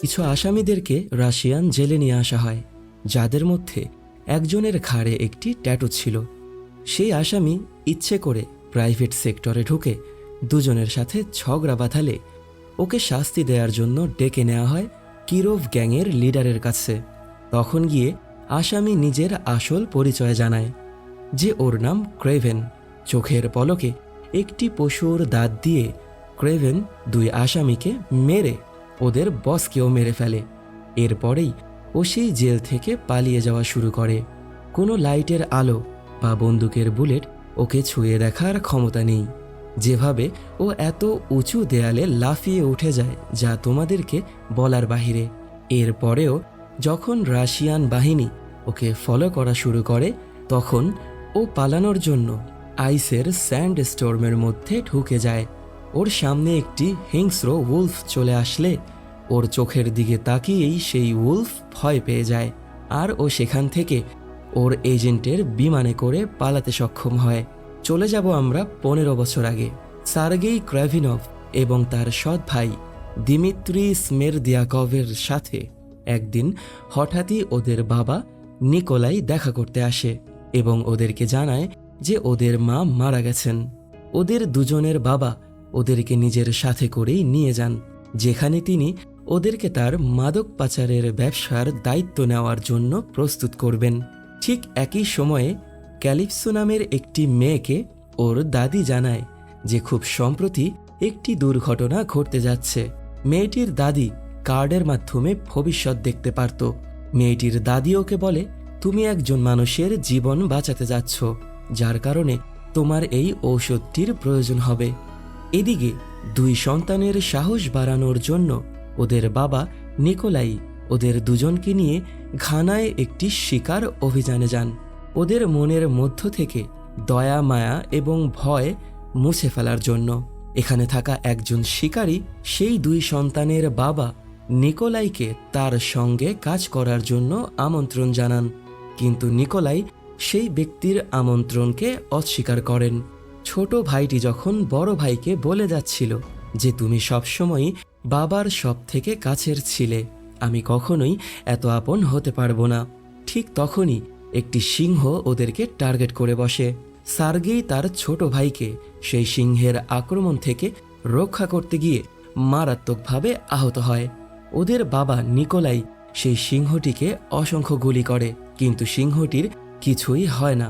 কিছু আসামিদেরকে রাশিয়ান জেলে নিয়ে আসা হয়, যাদের মধ্যে একজনের ঘাড়ে একটি ট্যাটু ছিল। সেই আসামি ইচ্ছে করে প্রাইভেট সেক্টরে ঢুকে দুজনের সাথে ঝগড়া বাঁধালে ওকে শাস্তি দেওয়ার জন্য ডেকে নেওয়া হয় কিরোভ গ্যাংয়ের লিডারের কাছে। তখন গিয়ে আসামি নিজের আসল পরিচয় জানায়, যে ওর নাম ক্রেভেন। চোখের পলকে একটি পশুর দাঁত দিয়ে ক্রেভেন দুই আসামিকে মেরে ওদের বসকেও মেরে ফেলে। এরপরেই ও সেই জেল থেকে পালিয়ে যাওয়া শুরু করে। কোনো লাইটের আলো বা বন্দুকের বুলেট ওকে ছুঁয়ে দেখার ক্ষমতা নেই। যেভাবে ও এত উঁচু দেয়ালে লাফিয়ে উঠে যায় যা তোমাদেরকে বলার বাহিরে। এরপরেও যখন রাশিয়ান বাহিনী ওকে ফলো করা শুরু করে, তখন ও পালানোর জন্য আইসের স্যান্ড স্টোর্মের মধ্যে ঢুকে যায়। ওর সামনে একটি হিংস্র উলফ চলে আসলে। ওর চোখের দিকে তাকিয়েই সেই উলফ ভয় পেয়ে যায়। আর ও সেখান থেকে ওর এজেন্টের বিমানে করে পালাতে সক্ষম হয়। চলে যাব আমরা পনেরো বছর আগে। সার্গেই ক্র্যাভিনভ এবং তার সৎ ভাই দিমিত্রি স্মেরদিয়াকভের সাথে একদিন হঠাৎই ওদের বাবা নিকোলাই দেখা করতে আসে এবং ওদেরকে জানায় যে ওদের মা মারা গেছেন। ওদের দুজনের বাবা ওদেরকে নিজের সাথে করেই নিয়ে যান, যেখানে তিনি ওদেরকে তার মাদক পাচারের ব্যবসার দায়িত্ব নেওয়ার জন্য প্রস্তুত করবেন। ঠিক একই সময়ে ক্যালিপসো নামের একটি মেয়েকে ওর দাদি জানায় যে খুব সম্প্রতি একটি দুর্ঘটনা ঘটতে যাচ্ছে। মেয়েটির দাদি কার্ডের মাধ্যমে ভবিষ্যৎ দেখতে পারত। মেয়েটির দাদি ওকে বলে, তুমি একজন মানুষের জীবন বাঁচাতে যাচ্ছ, যার কারণে তোমার এই ঔষধটির প্রয়োজন হবে। এদিকে দুই সন্তানের সাহস বাড়ানোর জন্য ওদের বাবা নিকোলাই ওদের দুজনকে নিয়ে ঘানায় একটি শিকার অভিযানে যান। ওদের মনের মধ্য থেকে দয়া, মায়া এবং ভয় মুছে ফেলার জন্য। এখানে থাকা একজন শিকারী সেই দুই সন্তানের বাবা নিকোলাইকে তার সঙ্গে কাজ করার জন্য আমন্ত্রণ জানান। কিন্তু নিকোলাই সেই ব্যক্তির আমন্ত্রণকে অস্বীকার করেন। ছোট ভাইটি যখন বড় ভাইকে বলে যাচ্ছিল যে তুমি সবসময়ই বাবার সব থেকে কাছের ছিলে, আমি কখনোই এত আপন হতে পারব না। ঠিক তখনই একটি সিংহ ওদেরকে টার্গেট করে বসে। সার্গেই তার ছোট ভাইকে সেই সিংহের আক্রমণ থেকে রক্ষা করতে গিয়ে মারাত্মকভাবে আহত হয়। ওদের বাবা নিকোলাই সেই সিংহটিকে অসংখ্য গুলি করে, কিন্তু সিংহটির কিছুই হয় না।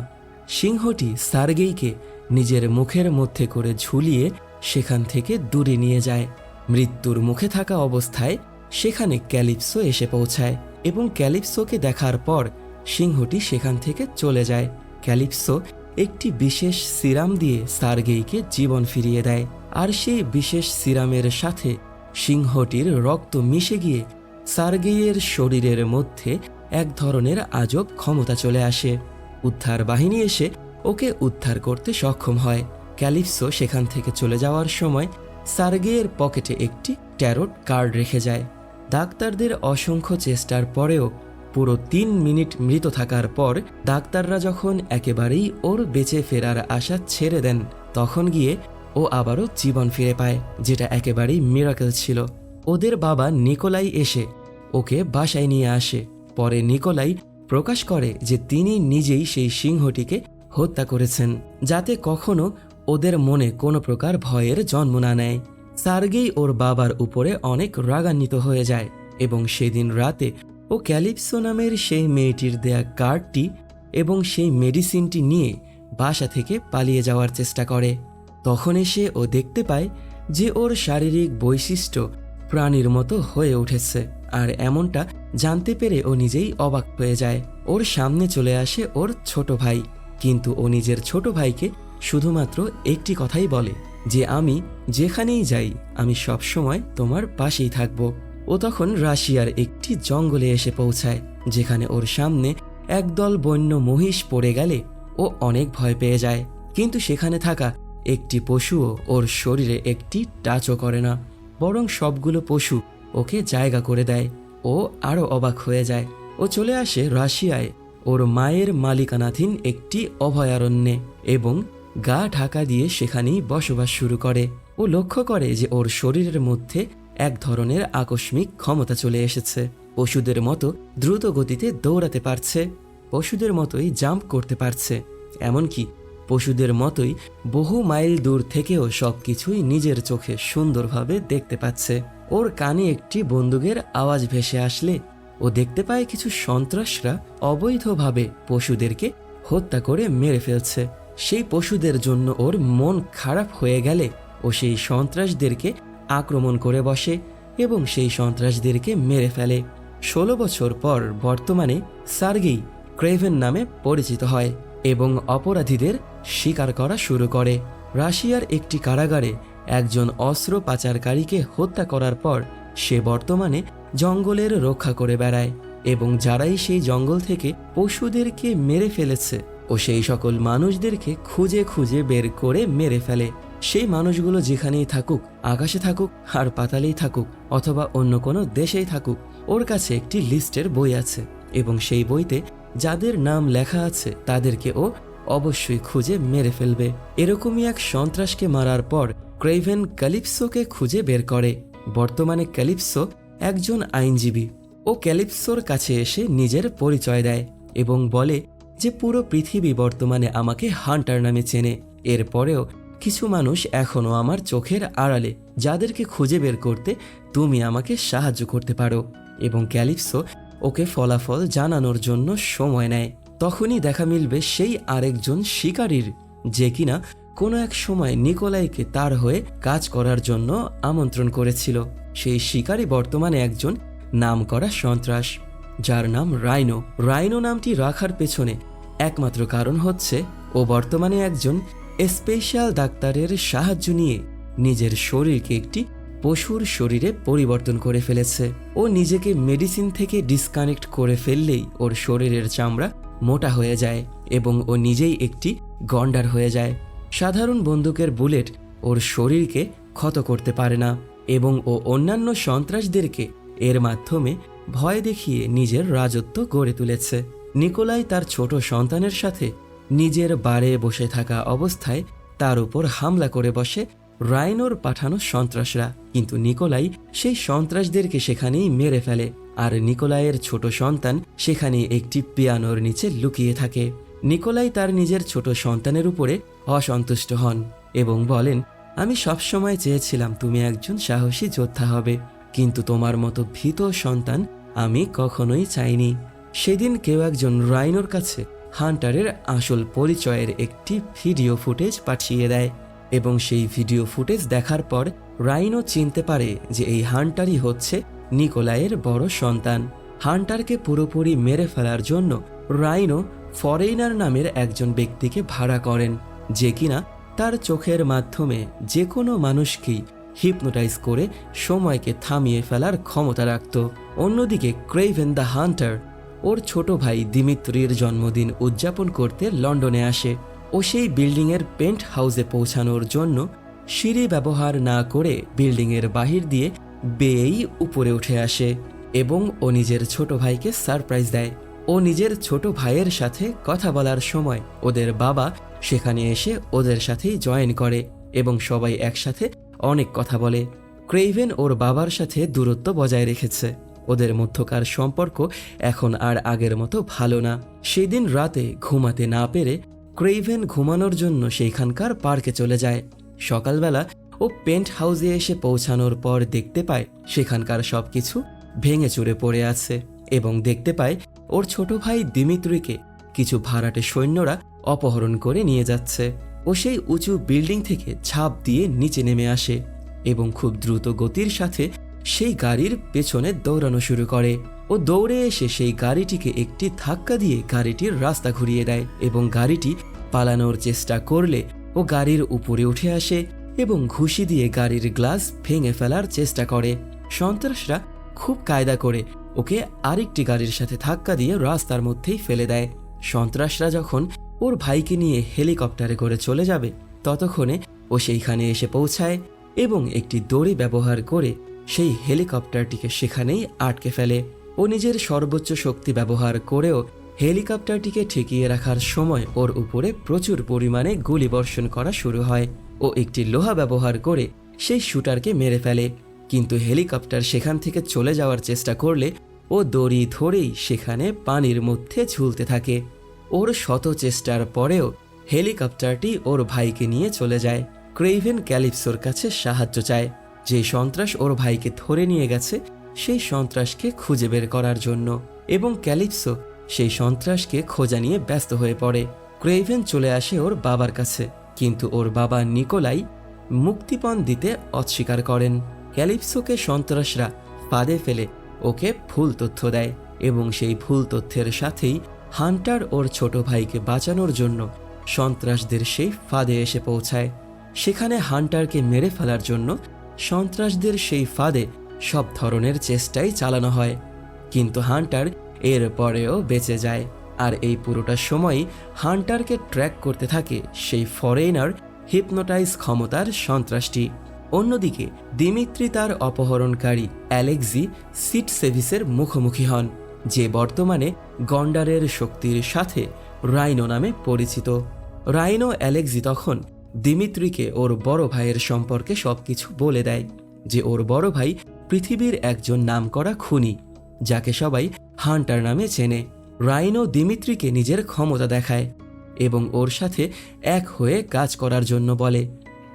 সিংহটি সার্গেইকে নিজের মুখের মধ্যে করে ঝুলিয়ে সেখান থেকে দূরে নিয়ে যায়। মৃত্যুর মুখে থাকা অবস্থায় সেখানে ক্যালিপসো এসে পৌঁছায় এবং ক্যালিপসোকে দেখার পর সিংহটি সেখান থেকে চলে যায়। ক্যালিপসো একটি বিশেষ সিরাম দিয়ে সার্গেইকে জীবন ফিরিয়ে দেয় আর সেই বিশেষ সিরামের সাথে সিংহটির রক্ত মিশে গিয়ে সার্গেইয়ের শরীরের মধ্যে এক ধরনের আজব ক্ষমতা চলে আসে। উদ্ধার বাহিনী এসে ওকে উদ্ধার করতে সক্ষম হয়। ক্যালিপসো সেখান থেকে চলে যাওয়ার সময় সার্গেয়ের পকেটে একটি ট্যারোট কার্ড রেখে যায়। ডাক্তারদের অসংখ্য চেষ্টার পরেও পুরো তিন মিনিট মৃত থাকার পর ডাক্তাররা যখন একেবারেই ওর বেঁচে ফেরার আশা ছেড়ে দেন, তখন গিয়ে ও আবারও জীবন ফিরে পায়, যেটা একেবারেই মিরাকেল ছিল। ওদের বাবা নিকোলাই এসে ওকে বাসায় নিয়ে আসে। পরে নিকোলাই প্রকাশ করে যে তিনি নিজেই সেই সিংহটিকে হত্যা করেছেন, যাতে কখনো ওদের মনে কোনো প্রকার ভয়ের জন্ম না নেয়। সার্গেই ওর বাবার উপরে অনেক রাগান্বিত হয়ে যায় এবং সেদিন রাতে ও ক্যালিপসো নামের সেই মেয়েটির দেয়া কার্ডটি এবং সেই মেডিসিনটি নিয়ে বাসা থেকে পালিয়ে যাওয়ার চেষ্টা করে। তখন এসে ও দেখতে পায় যে ওর শারীরিক বৈশিষ্ট্য প্রাণীর মতো হয়ে উঠেছে আর এমনটা জানতে পেরে ও নিজেই অবাক হয়ে যায়। ওর সামনে চলে আসে ওর ছোট ভাই। কিন্তু ও নিজের ছোট ভাইকে শুধুমাত্র একটি কথাই বলে যে, আমি যেখানেই যাই, আমি সবসময় তোমার পাশেই থাকব। ও তখন রাশিয়ার একটি জঙ্গলে এসে পৌঁছায়, যেখানে ওর সামনে একদল বন্য মহিষ পড়ে গেলে ও অনেক ভয় পেয়ে যায়। কিন্তু সেখানে থাকা একটি পশুও ওর শরীরে একটি টাচও করে না, বরং সবগুলো পশু ওকে জায়গা করে দেয়। ও আরও অবাক হয়ে যায়। ও চলে আসে রাশিয়ায় ওর মায়ের মালিকানাধীন একটি অভয়ারণ্যে এবং গা ঢাকা দিয়ে সেখানেই বসবাস শুরু করে ও লক্ষ্য করে যে ওর শরীরের মধ্যে এক ধরনের আকস্মিক ক্ষমতা চলে এসেছে। পশুদের মতো দ্রুত গতিতে দৌড়াতে পারছে, পশুদের মতোই জাম্প করতে পারছে। এমনকি পশুদের মতোই বহু মাইল দূর থেকেও সবকিছুই নিজের চোখে সুন্দরভাবে দেখতে পাচ্ছে। ওর কানে একটি বন্দুকের আওয়াজ ভেসে আসলে ও দেখতে পায় কিছু সন্ত্রাসরা অবৈধভাবে পশুদেরকে হত্যা করে মেরে ফেলছে। সেই পশুদের জন্য ওর মন খারাপ হয়ে গেলে ও সেই সন্ত্রাসদেরকে আক্রমণ করে বসে এবং সেই সন্ত্রাসদেরকে মেরে ফেলে। ষোলো বছর পর বর্তমানে সার্গেই ক্রেভেন নামে পরিচিত হয় এবং অপরাধীদের শিকার করা শুরু করে। রাশিয়ার একটি কারাগারে একজন অস্ত্র পাচারকারীকে হত্যা করার পর সে বর্তমানে জঙ্গলের রক্ষা করে বেড়ায় এবং যারাই সেই জঙ্গল থেকে পশুদেরকে মেরে ফেলেছে ও সেই সকল মানুষদেরকে খুঁজে খুঁজে বের করে মেরে ফেলে। সেই মানুষগুলো যেখানেই থাকুক, আকাশে থাকুক, আর পাতালেই থাকুক, অথবা অন্য কোনো দেশেই থাকুক, ওর কাছে একটি লিস্টের বই আছে এবং সেই বইতে যাদের নাম লেখা আছে, তাদেরকে ও অবশ্যই খুঁজে মেরে ফেলবে। এরকমই এক সন্ত্রাসকে মারার পর ক্রেভেন ক্যালিপসোকে খুঁজে বের করে। বর্তমানে ক্যালিপসো একজন আইনজীবী ও ক্যালিপসোর কাছে এসে নিজের পরিচয় দেয় এবং বলে যে পুরো পৃথিবী বর্তমানে আমাকে হান্টার নামে চেনে। এরপরেও কিছু মানুষ এখনও আমার চোখের আড়ালে যাদেরকে খুঁজে বের করতে তুমি আমাকে সাহায্য করতে পারো এবং ক্যালিপসো ওকে ফলাফল জানানোর জন্য সময় নেয়। তখনই দেখা মিলবে সেই আরেকজন শিকারীর যে কিনা কোনো এক সময় নিকোলাইকে তার হয়ে কাজ করার জন্য আমন্ত্রণ করেছিল। সেই শিকারী বর্তমানে একজন নাম করা সন্ত্রাস, যার নাম রাইনো। রাইনো নামটি রাখার পেছনে একমাত্র কারণ হচ্ছে, ও বর্তমানে একজন স্পেশাল ডাক্তারের সাহায্য নিয়ে নিজের শরীরকে একটি পশুর শরীরে পরিবর্তন করে ফেলেছে। ও নিজেকে মেডিসিন থেকে ডিসকানেক্ট করে ফেললেই ওর শরীরের চামড়া মোটা হয়ে যায় এবং ও নিজেই একটি গন্ডার হয়ে যায়। সাধারণ বন্দুকের বুলেট ওর শরীরকে ক্ষত করতে পারে না। এবং ও অন্যান্য সন্ত্রাসদেরকে এর মাধ্যমে ভয় দেখিয়ে নিজের রাজত্ব গড়ে তুলেছে। নিকোলাই তার ছোট সন্তানের সাথে নিজের বারে বসে থাকা অবস্থায় তার উপর হামলা করে বসে রাইনোর পাঠানো সন্ত্রাসরা। কিন্তু নিকোলাই সেই সন্ত্রাসদেরকে সেখানেই মেরে ফেলে আর নিকোলাইয়ের ছোট সন্তান সেখানে একটি পিয়ানোর নিচে লুকিয়ে থাকে। নিকোলাই তার নিজের ছোট সন্তানের উপরে অসন্তুষ্ট হন এবং বলেন আমি সবসময় চেয়েছিলাম তুমি একজন সাহসী যোদ্ধা হবে, কিন্তু তোমার মতো ভীত সন্তান আমি কখনোই চাইনি। সেদিন কেউ একজন রাইনোর কাছে হান্টারের আসল পরিচয়ের একটি ভিডিও ফুটেজ পাঠিয়ে দেয় এবং সেই ভিডিও ফুটেজ দেখার পর রাইনো চিনতে পারে যে এই হান্টারই হচ্ছে নিকোলাইয়ের বড় সন্তান। হান্টারকে পুরোপুরি মেরে ফেলার জন্য রাইনো ফরেইনার নামের একজন ব্যক্তিকে ভাড়া করেন, যে কিনা তার চোখের মাধ্যমে যে কোনো মানুষকেই হিপনোটাইজ করে সময়কে থামিয়ে ফেলার ক্ষমতা রাখত। অন্যদিকে ক্রেভেন দ্য হান্টার, ওর ছোট ভাই দিমিত্রির জন্মদিন উদযাপন করতে লন্ডনে আসে ও সেই বিল্ডিংয়ের পেন্ট হাউসে পৌঁছানোর জন্য সিঁড়ি ব্যবহার না করে বিল্ডিংয়ের বাহির দিয়ে বেয়েই উপরে উঠে আসে এবং ও নিজের ছোট ভাইকে সারপ্রাইজ দেয়। ও নিজের ছোট ভাইয়ের সাথে কথা বলার সময় ওদের বাবা সেখানে এসে ওদের সাথেই জয়েন করে এবং সবাই একসাথে অনেক কথা বলে। ক্রেইভেন ওর বাবার সাথে দূরত্ব বজায় রেখেছে। ওদের মধ্যকার সম্পর্ক এখন আর আগের মতো ভালো না। সেদিন রাতে ঘুমাতে না পেরে ক্রেইভেন ঘুমানোর জন্য সেইখানকার পার্কে চলে যায়। সকালবেলা ও পেন্ট হাউসে এসে পৌঁছানোর পর দেখতে পায় সেখানকার সবকিছু ভেঙে চুরে পড়ে আছে এবং দেখতে পায় ওর ছোট ভাই দিমিত্রিকে। কিছু ভাড়াটে সৈন্যরা অপহরণ করে নিয়ে যাচ্ছে ও সেই উঁচু বিল্ডিং থেকে ঝাঁপ দিয়ে নিচে নেমে আসে এবং খুব দ্রুত গতির সাথে সেই গাড়ির পেছনে দৌড়ানো শুরু করে ও দৌড়ে এসে সেই গাড়িটিকে একটি ধাক্কা দিয়ে গাড়িটির রাস্তা ঘুরিয়ে দেয় এবং গাড়িটি পালানোর চেষ্টা করলে ও গাড়ির উপরে উঠে আসে এবং ঘুষি দিয়ে গাড়ির গ্লাস ভেঙে ফেলার চেষ্টা করে। সন্ত্রাসরা খুব কায়দা করে ওকে আরেকটি গাড়ির সাথে ধাক্কা দিয়ে রাস্তার মধ্যেই ফেলে দেয়। সন্ত্রাসরা যখন ওর ভাইকে নিয়ে হেলিকপ্টারে করে চলে যাবে। ততক্ষণে ও সেইখানে এসে পৌঁছায় এবং একটি দড়ি ব্যবহার করে সেই হেলিকপ্টারটিকে সেখানেই আটকে ফেলে। ও নিজের সর্বোচ্চ শক্তি ব্যবহার করেও হেলিকপ্টারটিকে ঠেকিয়ে রাখার সময় ওর উপরে প্রচুর পরিমাণে গুলি বর্ষণ করা শুরু হয়। ও একটি লোহা ব্যবহার করে সেই শুটারকে মেরে ফেলে। কিন্তু হেলিকপ্টার সেখান থেকে চলে যাওয়ার চেষ্টা করলে ও দড়ি ধরেই সেখানে পানির মধ্যে ঝুলতে থাকে। ওর শত চেষ্টার পরেও হেলিকপ্টারটি ওর ভাইকে নিয়ে চলে যায়। ক্রেইভেন ক্যালিপসোর কাছে সাহায্য চায়। যে সন্ত্রাস ওর ভাইকে ধরে নিয়ে গেছে, সেই সন্ত্রাসকে খুঁজে বের করার জন্য এবং ক্যালিপসো সেই সন্ত্রাসকে খোঁজা নিয়ে ব্যস্ত হয়ে পড়ে। ক্রেইভেন চলে আসে ওর বাবার কাছে, কিন্তু ওর বাবা নিকোলাই মুক্তিপণ দিতে অস্বীকার করেন। ক্যালিপসোকে সন্ত্রাসরা ফাঁদে ফেলে ওকে ভুল তথ্য দেয় এবং সেই ভুল তথ্যের সাথেই হান্টার ওর ছোট ভাইকে বাঁচানোর জন্য সন্ত্রাসদের সেই ফাঁদে এসে পৌঁছায়। সেখানে হান্টারকে মেরে ফেলার জন্য সন্ত্রাসদের সেই ফাঁদে সব ধরনের চেষ্টাই চালানো হয়। কিন্তু হান্টার এর পরেও বেঁচে যায় আর এই পুরোটা সময়ই হান্টারকে ট্র্যাক করতে থাকে সেই ফরেনার হিপনোটাইজ ক্ষমতার সন্ত্রাসটি। অন্যদিকে দিমিত্রি তার অপহরণকারী অ্যালেক্সি সিট সেভিসের মুখোমুখি হন। যে বর্তমানে গন্ডারের শক্তির সাথে রাইনো নামে পরিচিত। রাইনো অ্যালেক্সি তখন দিমিত্রিকে ওর বড় ভাইয়ের সম্পর্কে সবকিছু বলে দেয়, যে ওর বড় ভাই পৃথিবীর একজন নামকরা খুনি, যাকে সবাই হান্টার নামে চেনে। রাইনো দিমিত্রিকে নিজের ক্ষমতা দেখায় এবং ওর সাথে এক হয়ে কাজ করার জন্য বলে।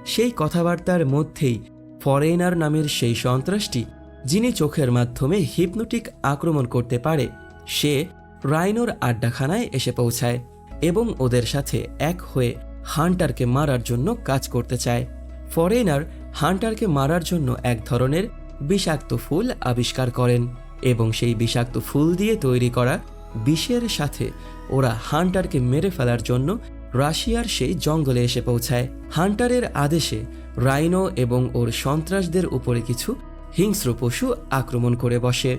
সেই কথাবার্তার মধ্যেই ফরেনার নামের সেই সন্ত্রাসটি যিনি চোখের মাধ্যমে হিপনোটিক আক্রমণ করতে পারে, সে রাইনোর আড্ডাখানায় এসে পৌঁছায় এবং ওদের সাথে এক হয়ে হান্টারকে মারার জন্য কাজ করতে চায়। ফরেনার হান্টারকে মারার জন্য এক ধরনের বিষাক্ত ফুল আবিষ্কার করেন এবং সেই বিষাক্ত ফুল দিয়ে তৈরি করা বিষের সাথে ওরা হান্টারকে মেরে ফেলার জন্য রাশিয়ার সেই জঙ্গলে এসে পৌঁছায়। হান্টারের আদেশে রাইনো এবং ওর সন্ত্রাসদের উপরে কিছু হিংস্র পশু আক্রমণ করে বসে।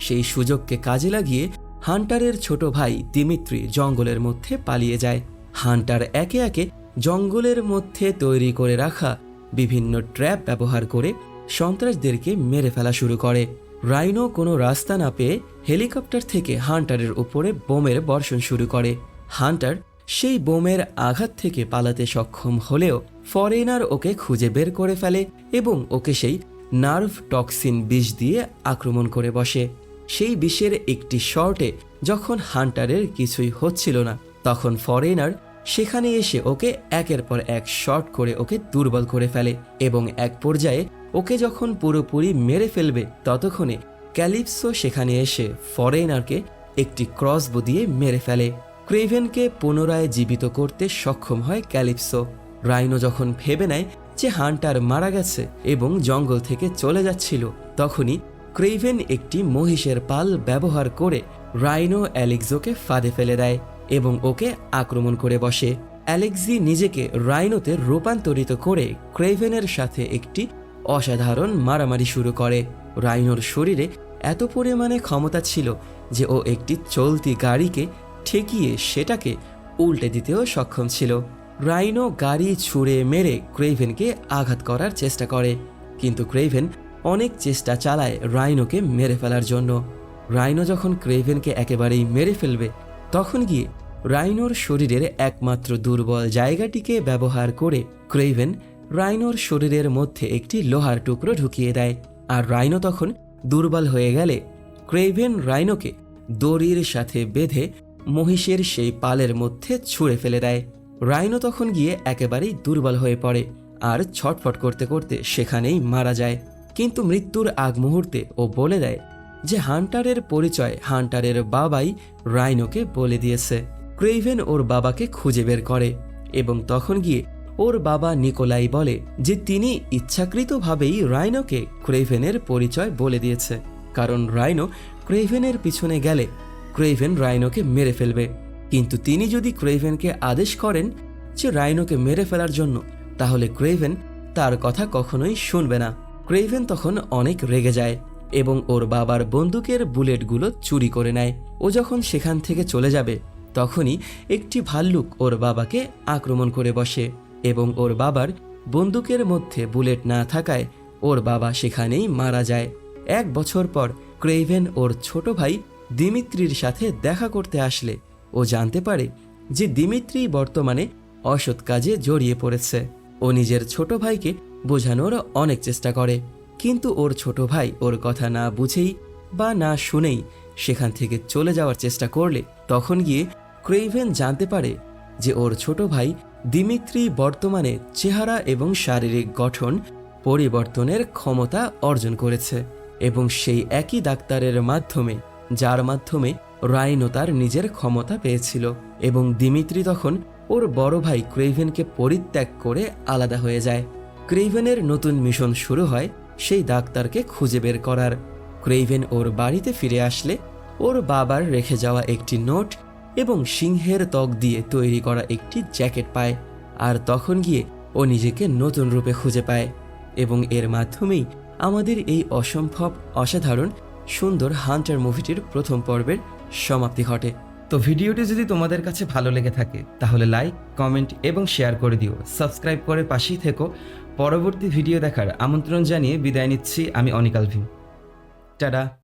সেই সুযোগকে কাজে লাগিয়ে হান্টারের ছোট ভাই দিমিত্রি জঙ্গলের মধ্যে পালিয়ে যায়। হান্টার একে একে জঙ্গলের মধ্যে তৈরি করে রাখা বিভিন্ন ট্র্যাপ ব্যবহার করে সন্ত্রাসদেরকে মেরে ফেলা শুরু করে। রাইনো কোনো রাস্তা না পেয়ে হেলিকপ্টার থেকে হান্টারের উপরে বোমের বর্ষণ শুরু করে। হান্টার সেই বোমের আঘাত থেকে পালাতে সক্ষম হলেও ফরেনার ওকে খুঁজে বের করে ফেলে এবং ওকে সেই নার্ভ টক্সিন বিষ দিয়ে আক্রমণ করে বসে। সেই বিষের একটি শর্টে যখন হান্টারের কিছুই হচ্ছিল না, তখন ফরেনার সেখানে এসে ওকে একের পর এক শর্ট করে ওকে দুর্বল করে ফেলে এবং এক পর্যায়ে ওকে যখন পুরোপুরি মেরে ফেলবে, ততক্ষণে ক্যালিপসো সেখানে এসে ফরেনারকে একটি ক্রসবো দিয়ে মেরে ফেলে। ক্রেভেনকে পুনরায় জীবিত করতে সক্ষম হয় ক্যালিপসো। রাইনো যখন ভেবে নেয় যে হান্টার মারা গেছে এবং জঙ্গল থেকে চলে যাচ্ছিল, তখনই ক্রেভেন একটি মহিষের পাল ব্যবহার করে রাইনো অ্যালেক্সোকে ফাঁদে ফেলে দেয় এবং ওকে আক্রমণ করে বসে। অ্যালেক্সি নিজেকে রাইনোতে রূপান্তরিত করে ক্রেভেনের সাথে একটি অসাধারণ মারামারি শুরু করে। রাইনোর শরীরে এত পরিমাণে ক্ষমতা ছিল যে ও একটি চলতি গাড়িকে ঠেকিয়ে সেটাকে উল্টে দিতেও সক্ষম ছিল। রাইনো গাড়ি ছুঁড়ে মেরে ক্রেইভেনকে আঘাত করার চেষ্টা করে। কিন্তু ক্রেইভেন অনেক চেষ্টা চালায় রাইনোকে মেরে ফেলার জন্য। রাইনো যখন ক্রেভেনকে একেবারেই মেরে ফেলবে, তখন গিয়ে রাইনোর শরীরের একমাত্র দুর্বল জায়গাটিকে ব্যবহার করে ক্রেভেন রাইনোর শরীরের মধ্যে একটি লোহার টুকরো ঢুকিয়ে দেয়। আর রাইনো তখন দুর্বল হয়ে গেলে ক্রেভেন রাইনোকে দড়ির সাথে বেঁধে মহিষের সেই পালের মধ্যে ছুঁড়ে ফেলে দেয়। রাইনো তখন গিয়ে একেবারেই দুর্বল হয়ে পড়ে আর ছটফট করতে করতে সেখানেই মারা যায়। কিন্তু মৃত্যুর আগ মুহূর্তে ও বলে দেয় যে হান্টারের পরিচয় হান্টারের বাবাই রাইনোকে বলে দিয়েছে। ক্রেইভেন ওর বাবাকে খুঁজে বের করে এবং তখন গিয়ে ওর বাবা নিকোলাই বলে যে তিনি ইচ্ছাকৃতভাবেই রাইনোকে ক্রেভেনের পরিচয় বলে দিয়েছে। কারণ রাইনো ক্রেভেনের পিছনে গেলে ক্রেভেন রাইনোকে মেরে ফেলবে। কিন্তু তিনি যদি ক্রেভেনকে আদেশ করেন যে রাইনোকে মেরে ফেলার জন্য, তাহলে ক্রেভেন তার কথা কখনোই শুনবে না। ক্রেভেন তখন অনেক রেগে যায় এবং ওর বাবার বন্দুকের বুলেটগুলো চুরি করে নেয়। ও যখন সেখান থেকে চলে যাবে, তখনই একটি ভাল্লুক ওর বাবাকে আক্রমণ করে বসে এবং ওর বাবার বন্দুকের মধ্যে বুলেট না থাকায় ওর বাবা সেখানেই মারা যায়। এক বছর পর ক্রেইভেন ওর ছোট ভাই দিমিত্রির সাথে দেখা করতে আসলে। ও জানতে পারে যে দিমিত্রি বর্তমানে অসৎ কাজে জড়িয়ে পড়েছে। ও নিজের ছোট ভাইকে বোঝানোর অনেক চেষ্টা করে, কিন্তু ওর ছোট ভাই ওর কথা না বুঝেই বা না শুনেই সেখান থেকে চলে যাওয়ার চেষ্টা করলে তখন গিয়ে ক্রেইভেন জানতে পারে যে ওর ছোট ভাই দিমিত্রি বর্তমানে চেহারা এবং শারীরিক গঠন পরিবর্তনের ক্ষমতা অর্জন করেছে এবং সেই একই ডাক্তারের মাধ্যমে, যার মাধ্যমে রাইনো তার নিজের ক্ষমতা পেয়েছিল এবং দিমিত্রি তখন ওর বড় ভাই ক্রেইভেনকে পরিত্যাগ করে আলাদা হয়ে যায়। ক্রেইভেনের নতুন মিশন শুরু হয় সেই ডাক্তারকে খুঁজে বের করার। ক্রেইভেন ওর বাড়িতে ফিরে আসলে ওর বাবার রেখে যাওয়া একটি নোট এবং সিংহের ত্বক দিয়ে তৈরি করা একটি জ্যাকেট পায় আর তখন গিয়ে ও নিজেকে নতুন রূপে খুঁজে পায় এবং এর মাধ্যমেই আমাদের এই অসম্ভব, অসাধারণ, সুন্দর হান্টার মুভিটির প্রথম পর্বের সমাপ্তি ঘটে। তো ভিডিওটি যদি তোমাদের কাছে ভালো লেগে থাকে, তাহলে লাইক কমেন্ট এবং শেয়ার করে দিও। সাবস্ক্রাইব করে পাশেই থেকো। পরবর্তী ভিডিও দেখার আমন্ত্রণ জানিয়ে বিদায় নিচ্ছি আমি অনিকাল ভিম। টাটা।